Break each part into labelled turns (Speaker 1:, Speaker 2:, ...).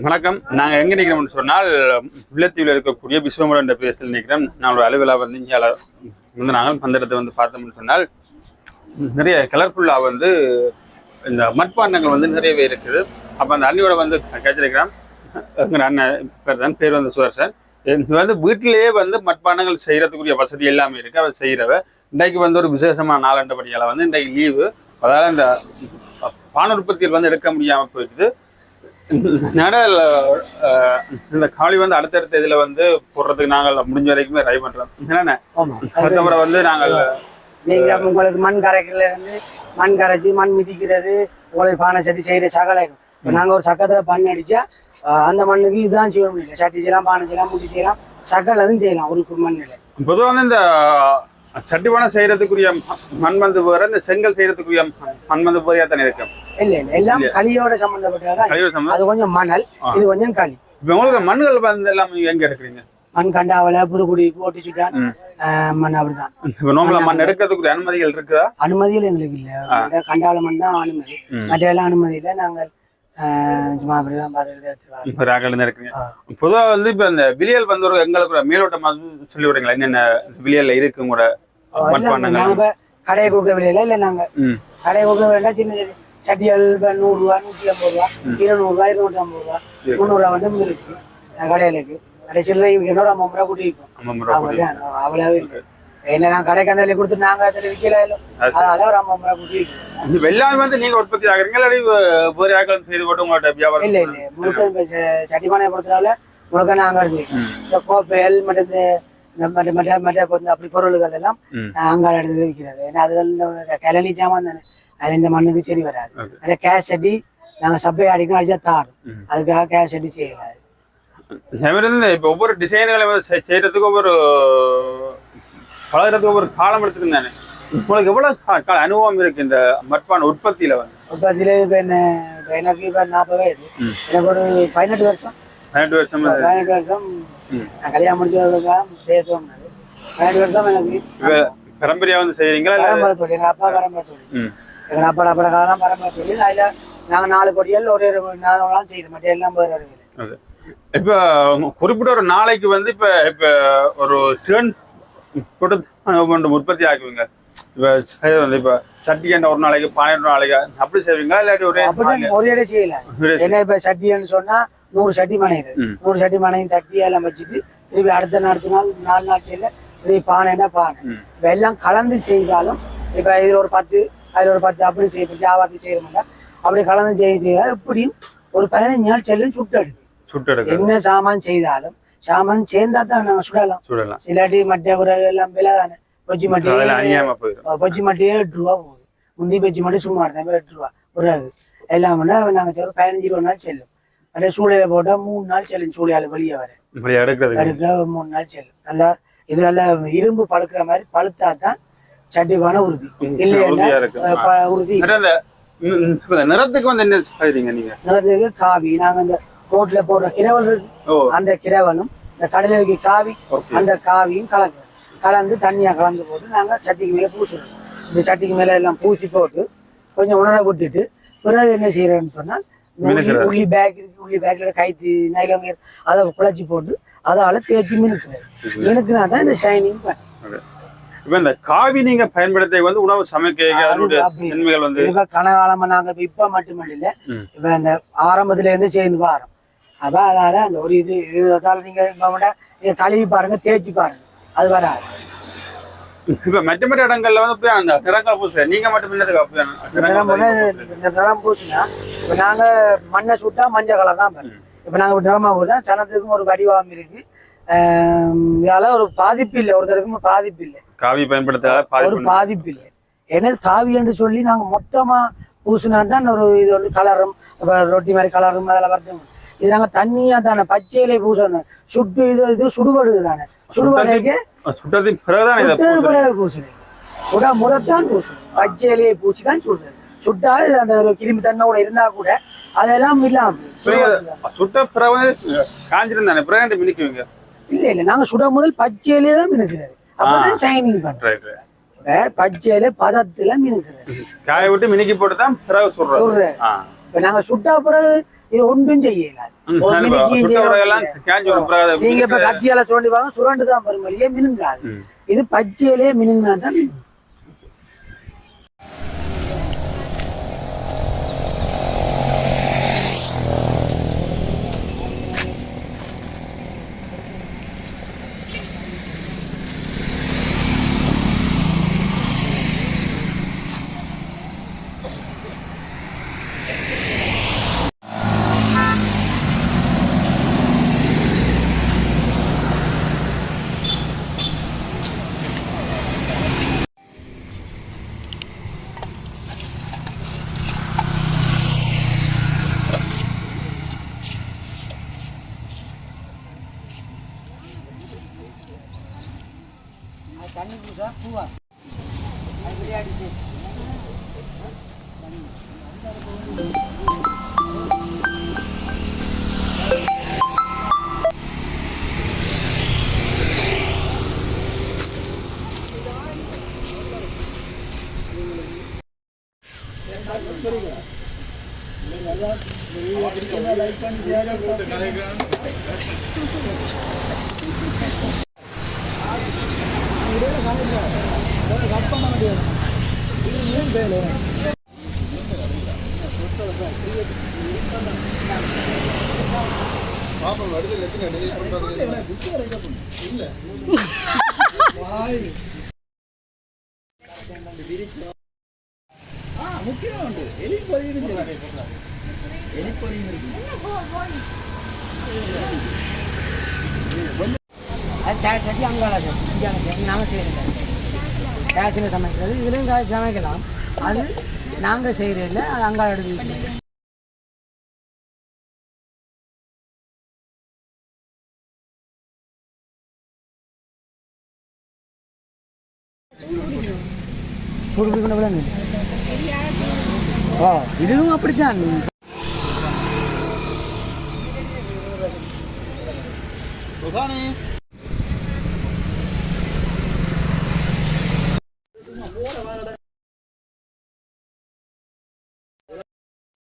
Speaker 1: வணக்கம். நாங்கள் எங்கே நிற்கிறோம்னு சொன்னால் முல்லைத்தீவில் இருக்கக்கூடிய விஸ்வமரம் என்ற பிரதேசத்தில் நிற்கிறோம் நான் ஒரு அலுவலா வந்து இங்கே வந்து நாங்கள் அந்த இடத்தை வந்து பார்த்தோம்னு சொன்னால் நிறைய கலர்ஃபுல்லாக வந்து இந்த மட்பாண்டங்கள் வந்து நிறையவே இருக்குது. அப்போ அந்த அண்ணியோட வந்து கேட்டிருக்கிறோம். எங்கள் அண்ணன் பேர் தான் பேர் வந்து சுதர்சன் இது வந்து வீட்டிலேயே வந்து மட்பாண்டங்கள் செய்கிறதுக்குரிய வசதி எல்லாமே இருக்குது அவர் செய்கிறவ இன்றைக்கு வந்து ஒரு விசேஷமான நாளண்டபடியால் வந்து இன்றைக்கு லீவு அதாவது இந்த பான உற்பத்தியில் வந்து எடுக்க முடியாமல் போயிடுது. நடல் இந்த காளி வந்து அடுத்தடுத்த இதுல வந்து போடுறதுக்கு நாங்கள் முடிஞ்ச வரைக்குமே ட்ரை பண்றோம். என்னென்ன
Speaker 2: ஆமா.
Speaker 1: அடுத்த முறை வந்து நாங்கள்
Speaker 2: நீங்க உங்களுக்கு மண் கரைக்கல இருந்து மண் கரைச்சி மண் மிதிக்கிறது உங்களுக்கு பானை சட்டி செய்யற இப்ப நாங்க ஒரு சக்கத்துல பண்ணி அடிச்சா அந்த மண்ணுக்கு இதுதான் செய்யணும் இல்லை. சட்டி செய்யலாம் பானை செய்யலாம் முட்டி செய்யலாம் சக்கல் அதுவும் செய்யலாம் ஒரு மண்ணில்
Speaker 1: பொதுவாக வந்து இந்த சட்டிப்பானை செய்யறதுக்குரிய ம- மண் வந்து வேற இந்த செங்கல் செய்யறதுக்குரிய ம- மண் வந்து வேறையா தானே இருக்கும்
Speaker 2: இல்ல இல்ல எல்லாம் களியோட
Speaker 1: சம்பந்தம்?
Speaker 2: அது கொஞ்சம் மணல் இது கொஞ்சம் களி.
Speaker 1: இப்போ உங்களுக்கு மண்ணுகள் வந்து எல்லாம் எங்க எடுக்கிறீங்க
Speaker 2: மண் கண்டாவல புதுக்குடி போட்டு சுட்டான் மண் அப்படிதான்.
Speaker 1: இப்போ நோம்பல மண் எடுக்கிறதுக்குரிய அனுமதிகள் இருக்குதா?
Speaker 2: அனுமதியில் எங்களுக்கு இல்ல. கண்டாவல மண் தான் அனுமதி. மற்ற எல்லாம் அனுமதி இல்லை. நாங்கள் சும்மா அப்படிதான் பார்த்துக்கிட்டு.
Speaker 1: இப்போ பொதுவா வந்து இப்போ இந்த விலியல் வந்து ஒரு எங்களுக்கு ஒரு மேலோட்டமா சொல்லி விடுறீங்களா? என்னென்ன விலியல்ல இருக்கு உங்களோட
Speaker 2: இல்ல,
Speaker 1: மட்பாண்டங்கள்
Speaker 2: நாங்க இப்ப கடையை கொடுக்க விலையில இல்ல நாங்க.
Speaker 1: ம்.
Speaker 2: கடையை கொடுக்க வேண்டாம் சின்ன சட்டிகள் இப்ப நூறு ரூபா நூத்தி ஐம்பது ரூபா இருநூறு ரூபா இருநூத்தி ஐம்பது ரூபா வந்து இருக்கு. கடையில இருக்கு. கடை விற்கணும் ஒரு ஐம்பது ரூபா கூட்டி அவ்வளவு இருக்கு. என்ன நான் கடைக்கு அந்த விலை கொடுத்து நாங்க அதில் விற்கல கூட்டி விற்கிறோம்
Speaker 1: இந்த வெள்ளாமை வந்து நீங்க உற்பத்தி ஆகுறீங்க இல்லாட்டி வே- வேறு ஆட்கள் செய்து போட்டு உங்களோட வியாபாரம்
Speaker 2: இல்ல இல்ல முழுக்க இப்ப ச- சட்டிப்பானையை பொறுத்தனால முழுக்க நாங்க இருக்கு இந்த கோப்பைகள் மற்ற இந்த மற்ற மற்ற மற்ற அப்படி பொருள்கள் எல்லாம். அங்கால எடுத்து விற்கிறது ஏன்னா அதுகள் இந்த கிளனி ஜாமான் தானே அது இந்த மண்ணுக்கு சரி வராது. நிறைய கேஷ் அடி நாங்க சப்பை அடிக்கணும் அடிச்சா தாரும். அதுக்காக கேஷ் அடி செய்யலாது
Speaker 1: இருந்து இப்ப ஒவ்வொரு டிசைன்களை செய்யறதுக்கு ஒவ்வொரு பழகிறதுக்கு ஒவ்வொரு காலம் எடுத்துக்கு தானே உங்களுக்கு எவ்வளவு அனுபவம் இருக்கு இந்த மட்பான உற்பத்தியில வந்து?
Speaker 2: இதுல இப்ப என்ன எனக்கு இப்ப நாற்பது வயது. எனக்கு ஒரு பதினெட்டு வருஷம்.
Speaker 1: பதினெட்டு வருஷம்
Speaker 2: பதினெட்டு வருஷம். நான் கல்யாணம் முடிச்சவர்களுக்காக செய்ய தோணுது. பதினெட்டு வருஷம் எனக்கு.
Speaker 1: பரம்பரையா வந்து செய்யறீங்களா
Speaker 2: பரம்பரை தொழில். எங்க அப்பா பரம்பரை தொழில். எங்க அப்பா அப்பட காலம் பரம்பரை தொழில். அதுல நாங்க நாலு பொடியல் ஒரு ஒரு நாலாம் செய்யறோம் மற்ற எல்லாம் வேறு.
Speaker 1: இப்ப குறிப்பிட்ட ஒரு நாளைக்கு வந்து இப்ப இப்ப ஒரு டேர்ன் கொடுத்து உற்பத்தி ஆக்குவீங்க. இப்ப வந்து இப்ப சட்டி எண்ணெய் ஒரு நாளைக்கு பன்னெண்டு நாளைக்கு அப்படி செய்வீங்களா? இல்லாட்டி ஒரே
Speaker 2: இடம் செய்யல. என்ன இப்ப சட்டின்னு சொன்னா நூறு சட்டி மனையுது. நூறு சட்டி மனையும் தட்டி எல்லாம் வச்சுட்டு திருப்பி அடுத்த அடுத்த நாள் நாலு நாள் செய்யல திருப்பி பானைன்னா பானை.
Speaker 1: ம்.
Speaker 2: இப்ப எல்லாம் கலந்து செய்தாலும் இப்ப இதுல ஒரு பத்து அதுல ஒரு பத்து அப்படி செய்ய ஜாவாத்தி செய்யறோம்னா அப்படி கலந்து செய்ய செய்ய இப்படியும் ஒரு பதினஞ்சு நாள் செல்லும் சுட்டு எடுக்கு
Speaker 1: சுட்டு
Speaker 2: என்ன சாமான் செய்தாலும் சாமான் சேர்ந்தா தான் நாங்க சுடலாம்.
Speaker 1: சுடலாம்.
Speaker 2: இல்லாட்டி மட்டை ஒரு எல்லாம் விலை தானே கொச்சி
Speaker 1: அநியாயமா போயிடும்.
Speaker 2: பஜ்ஜி மட்டியே எட்டு ரூபா போகுது. முந்தி பஜ்ஜி மட்டும் சும்மா எடுத்தேன் எட்டு ரூபா ஒரு அது எல்லாம் நாங்கள் ஒரு பதினஞ்சு இருபது நாள் செல்லும். அப்படியே சூளையை போட்டால் மூணு நாள் செல்லும் சூளையால் வெளியே வர. எடுக்க மூணு நாள் செல்லும். நல்லா இது நல்லா இரும்பு பழுக்கிற மாதிரி பழுத்தா தான் சட்டிப்பான உறுதி. இல்லையா
Speaker 1: இருக்கு.
Speaker 2: உறுதி.
Speaker 1: நிறத்துக்கு வந்து என்ன நீங்க?
Speaker 2: நிறத்துக்கு காவி. நாங்கள் இந்த ரோட்ல போடுற கிரவல் இருக்கு அந்த கிரவலும் இந்த கடலை வைக்க காவி அந்த காவியும் கலந்து கலந்து தண்ணியாக கலந்து போட்டு நாங்கள் சட்டிக்கு மேலே பூசுறோம். இந்த சட்டிக்கு மேலே எல்லாம் பூசி போட்டு கொஞ்சம் உணர விட்டுட்டு பிறகு என்ன செய்யறோம்னு சொன்னால் உள்ளி பேக் இருக்கு உள்ளி பேக்கில் கைத்து நைலம் அதை குழச்சி போட்டு அதால தேய்ச்சி மினுக்குறது மினுக்குனா தான் இந்த ஷைனிங்
Speaker 1: இப்ப இந்த காவி நீங்க பயன்படுத்த வந்து உணவு சமைக்க அதனுடைய. தன்மைகள் வந்து
Speaker 2: கனகாலமா நாங்க இப்ப மட்டுமல்ல. இப்ப இந்த ஆரம்பத்துல இருந்து சேர்ந்து பாரோம் அப்ப அதால அந்த ஒரு இது இதுதால நீங்க இப்ப விட இதை கழுவி பாருங்க தேய்ச்சி பாருங்க. அது வராது.
Speaker 1: இப்ப மற்ற மற்ற இடங்கள்ல வந்து அந்த நிறங்கள் பூச. நீங்க மட்டும்
Speaker 2: இந்த நிறம் பூசினா இப்ப நாங்க மண்ணை சுட்டா மஞ்சள் கலர் தான் இப்ப நாங்க நிறமா போட்டா சனத்துக்கும் ஒரு வடிவாம் இருக்கு. இதால ஒரு பாதிப்பு இல்லை. ஒருத்தருக்கும் பாதிப்பு இல்லை.
Speaker 1: காவி பயன்படுத்த
Speaker 2: ஒரு
Speaker 1: பாதிப்பு
Speaker 2: இல்லை. எனது காவி என்று சொல்லி நாங்க மொத்தமா பூசினா தான் ஒரு இது வந்து கலரும் ரொட்டி மாதிரி கலரும் அதெல்லாம் வருது. இது நாங்க தண்ணியா தானே பச்சையிலே பூசணும் சுட்டு இது இது சுடுபடுது தானே. சுடுபடுக்கு சுட்டது. பிறகு பூசணும் சுடா முதத்தான் பூசணும் பச்சையிலேயே பூச்சி தான் சுடுறது. சுட்டால் அந்த ஒரு கிருமி தன்மை கூட இருந்தா கூட அதெல்லாம் இல்லாம
Speaker 1: சுட்ட பிறகு காஞ்சிருந்தானே பிறகு மினிக்குவீங்க?
Speaker 2: இல்ல இல்ல நாங்க சுட முதல் பச்சையிலே தான் மினுக்கிறது. அப்பதான் ஷைனிங் பண்றோம். பச்சையில பதத்துல மினுக்கிறது.
Speaker 1: காய விட்டு மினிக்கி போட்டு தான் பிறகு சொல்றோம்
Speaker 2: இப்ப நாங்க சுட்டா பிறகு இது ஒன்றும்
Speaker 1: அதை
Speaker 2: நீங்க இப்ப கத்தியால சுரண்டி பாருங்க சுரண்டு தான் வரும் வழியே மினுங்காது. இது பச்சையிலேயே மினுங்கினா தான் தண்ணி பூசா பூவா அது விளையாடிச்சு
Speaker 3: பாப்பம் வருது முக்கியம்
Speaker 2: உண்டு எலி பொரியும் எலி பொரியும் இருக்கு கட்டி அங்காள இந்தியாவில் நாங்கள் செய்கிறது டேக்ஸில் சமைக்கிறது. இதுலேயும் காய் சமைக்கலாம். அது நாங்கள் செய்கிறதில்ல அங்காள எடுத்து சூடு பிடிக்கணும் விளங்கு ஓ இதுவும் அப்படித்தான்.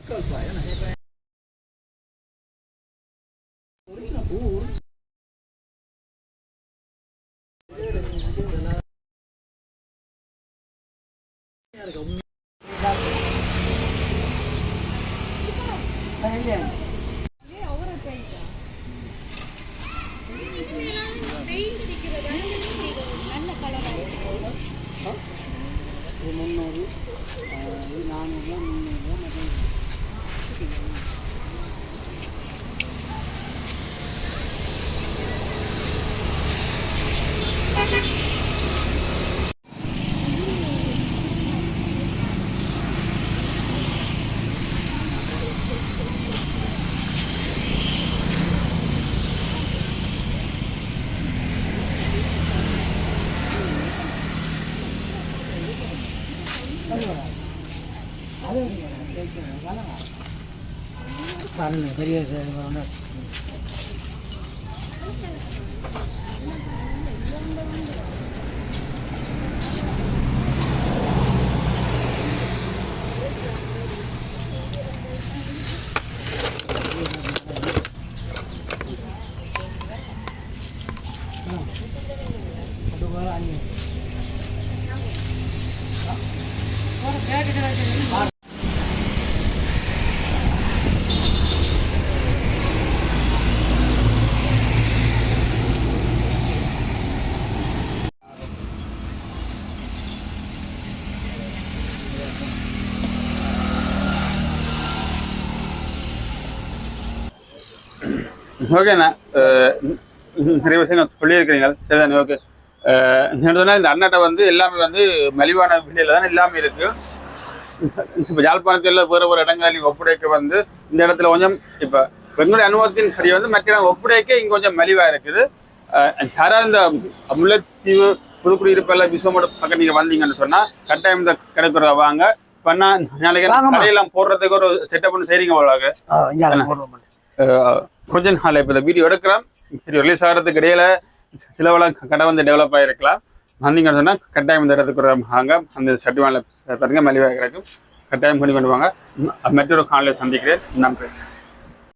Speaker 2: Gotta go. பாருங்க பெரிய சைடு பாருங்க.
Speaker 1: ஓகேண்ணா நிறைய விஷயம் சொல்லியிருக்கிறீங்க சரிதானே ஓகே சொன்னா இந்த அண்ணாட்ட வந்து எல்லாமே வந்து மலிவான விலையில தான் எல்லாமே இருக்கு. இப்போ யாழ்ப்பாணத்தில் வேறு ஒரு இடங்களில் ஒப்படைக்க வந்து இந்த இடத்துல கொஞ்சம் இப்போ எங்களுடைய அனுபவத்தின் படி வந்து மற்ற இடம் ஒப்படைக்க இங்கே கொஞ்சம் மலிவாக இருக்குது. யாராவது இந்த முல்லைத்தீவு புதுக்குடியிருப்பில் விஸ்வமோட பக்கம் நீங்கள் வந்தீங்கன்னு சொன்னால் கட்டாயம் இந்த கிடைக்கிறத வாங்க. பண்ணா நாளைக்கு. கடையெல்லாம் போடுறதுக்கு ஒரு செட்டப் பண்ணி செய்றீங்க போலாங்க
Speaker 2: ஆ, இங்க
Speaker 1: கொஞ்ச நாள் இப்போ இந்த வீடியோ எடுக்கிறோம். வீடியோ ரிலீஸ் ஆகிறதுக்கு இடையில சிலவெல்லாம் கடை வந்து டெவலப் ஆகிருக்கலாம் வந்தீங்கன்னு சொன்னால் கட்டாயம் இந்த இடத்துக்கு வாங்க. அந்த சட்டுவானில் பாருங்க மலிவாக கிடைக்கும் கட்டாயம் பண்ணி கொண்டு வாங்க. மற்றொரு காலையில் சந்திக்கிறேன். நன்றி.